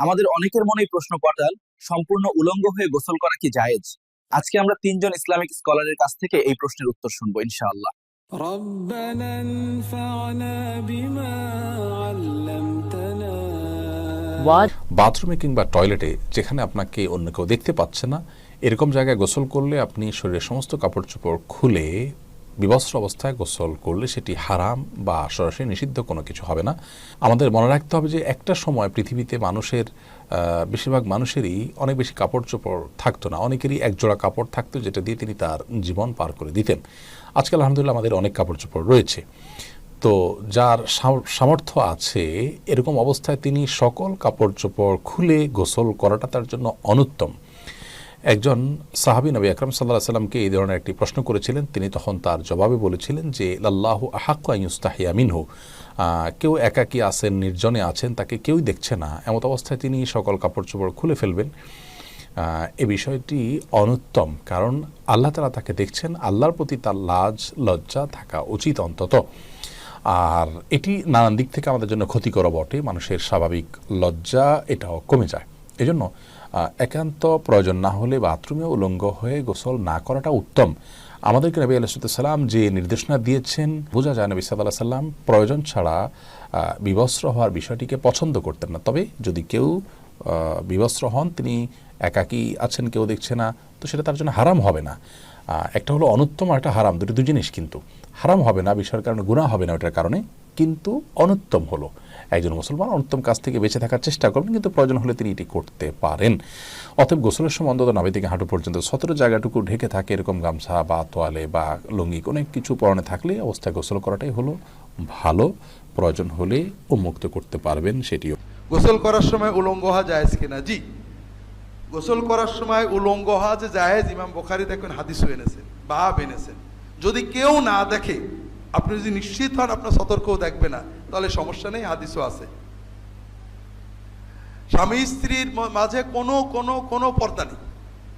আমাদের অনেকের মনেই প্রশ্ন পটাল সম্পূর্ণ উলঙ্গ হয়ে গোসল করা কি জায়েজ আজকে আমরা তিনজন ইসলামিক স্কলারের কাছ থেকে এই প্রশ্নের উত্তর শুনবো ইনশাআল্লাহ ربنا انفعنا بما علمتنا বাথরুমে কিংবা টয়লেটে যেখানে আপনাকে অন্য কেউ দেখতে পাচ্ছে না এরকম জায়গায় গোসল করলে আপনি শরীরের সমস্ত কাপড় চোপড় খুলে বিবস্ত্র অবস্থায় গোসল করলে সেটি হারাম বা সরাসরি নিষিদ্ধ কোনো কিছু হবে না। আমাদের মনে রাখতে হবে যে একটা সময় পৃথিবীতে মানুষের বেশিরভাগ মানুষেরই অনেক বেশি কাপড় চোপড় থাকতো না। অনেকেরই এক জোড়া কাপড় থাকতো যেটা দিয়ে তিনি তার জীবন পার করে দিতেন। আজকাল আলহামদুলিল্লাহ আমাদের অনেক কাপড় চোপড় রয়েছে। তো যার সামর্থ্য আছে, এরকম অবস্থায় তিনি সকল কাপড় চোপড় খুলে গোসল করাটা তার জন্য অনুত্তম। একজন সাহাবী নবী আকরম সাল্লাহ সাল্লামকে এই ধরনের একটি প্রশ্ন করেছিলেন। তিনি তখন তার জবাবে বলেছিলেন যে লাল্লাহু আহাক্কাইস্তাহিয়া মিনহু। আহ, কেউ একাকী আছেন নির্জনে আছেন তাকে কেউই দেখছে না। এমত অবস্থায় তিনি সকল কাপড় চোপড় খুলে ফেলবেন। এ বিষয়টি অনুত্তম কারণ আল্লাহ তালা তাকে দেখছেন আল্লাহর প্রতি তার লাজ লজ্জা থাকা উচিত অন্তত। আর এটি নানান দিক থেকে আমাদের জন্য ক্ষতিকর বটে। মানুষের স্বাভাবিক লজ্জা এটাও কমে যায়। এজন্য একান্ত প্রয়োজন না হলে বাথরুমে উলঙ্গ হয়ে গোসল না করাটা উত্তম। আমাদেরকে নবী আলাইসাল্লাম যে নির্দেশনা দিয়েছেন, বোঝা যায় নবী সাদা সাল্লাম প্রয়োজন ছাড়া বিবস্ত্র হওয়ার বিষয়টিকে পছন্দ করতেন না। তবে যদি কেউ বিবস্ত্র হন, তিনি একাকী আছেন, কেউ দেখছে না, তো সেটা তার জন্য হারাম হবে না। একটা হলো অনুত্তম আর একটা হারাম, দুটি দু জিনিস কিন্তু। হারাম হবে না, বিষয়ের কারণে গুণা হবে না ওটার কারণে, কিন্তু অনুত্তম হলো। একজন মুসলমান অনুত্তম কাজ থেকে বেঁচে থাকার চেষ্টা করবেন, কিন্তু প্রয়োজন হলে তিনি এটি করতে পারেন। অতএব গোসলের সময় অন্তত নাভি থেকে হাঁটু পর্যন্ত সতেরো জায়গাটুকু ঢেকে থাকে, এরকম গামছা বা তোয়ালে বা লুঙ্গি কোনো কিছু পরনে থাকলে অবস্থায় গোসল করাটাই হলো ভালো। প্রয়োজন হলে উন্মুক্ত করতে পারবেন সেটিও। গোসল করার সময় উলঙ্গ হওয়া জায়েজ কিনা? জি। গোসল করার সময় উলঙ্গ হওয়া যে জায়েজ ইমাম বোখারি দেখবেন হাদিসও এনেছেন বাব এনেছেন যদি কেউ না দেখে, আপনি যদি নিশ্চিত হন আপনার সতর্কও দেখবে না, তাহলে সমস্যা নেই, হাদিসও আছে। স্বামী স্ত্রীর মাঝে কোনো কোনো কোনো পর্দা নেই।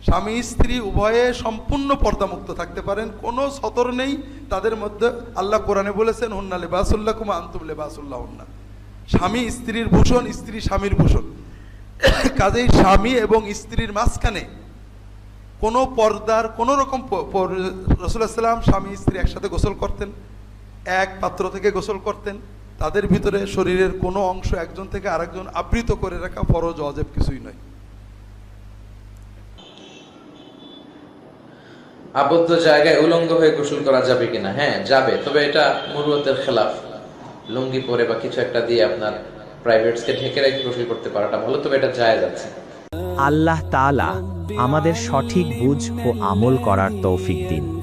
স্বামী স্ত্রী উভয়ে সম্পূর্ণ পর্দামুক্ত থাকতে পারেন, কোনো সতর নেই। তাদের মধ্যে আল্লাহ কোরআনে বলেছেন, হুন্না লেবাসুল্লাহ কুমা আন্তুম লেবাসুল্লাহ হুন্না স্বামী স্ত্রীর ভূষণ, স্ত্রী স্বামীর ভূষণ। কাজেই স্বামী এবং স্ত্রীর মাঝখানে কোনো পর্দার কোনো রকম সাল্লাম স্বামী স্ত্রী একসাথে গোসল করতেন, এক পাত্র থেকে গোসল করতেন, তাদের ভিতরে শরীরের কোনো অংশ একজন থেকে আরেকজন আবৃত করে রাখা ফরজ, অজেব কিছুই নয়। আবদ্ধ জায়গায় উলঙ্গ হয়ে গোসল করা যাবে কিনা? হ্যাঁ যাবে, তবে এটা মুরুয়াতের খেলাফ। লুঙ্গি পরে বা কিছু একটা দিয়ে আপনার প্রাইভেটসকে ঢেকে রেখে গোসল করতে পারাটা ভালো, তবে এটা জায়েজ আছে। আল্লাহ তাআলা আমাদের সঠিক বুঝ ও আমল করার তৌফিক দিন।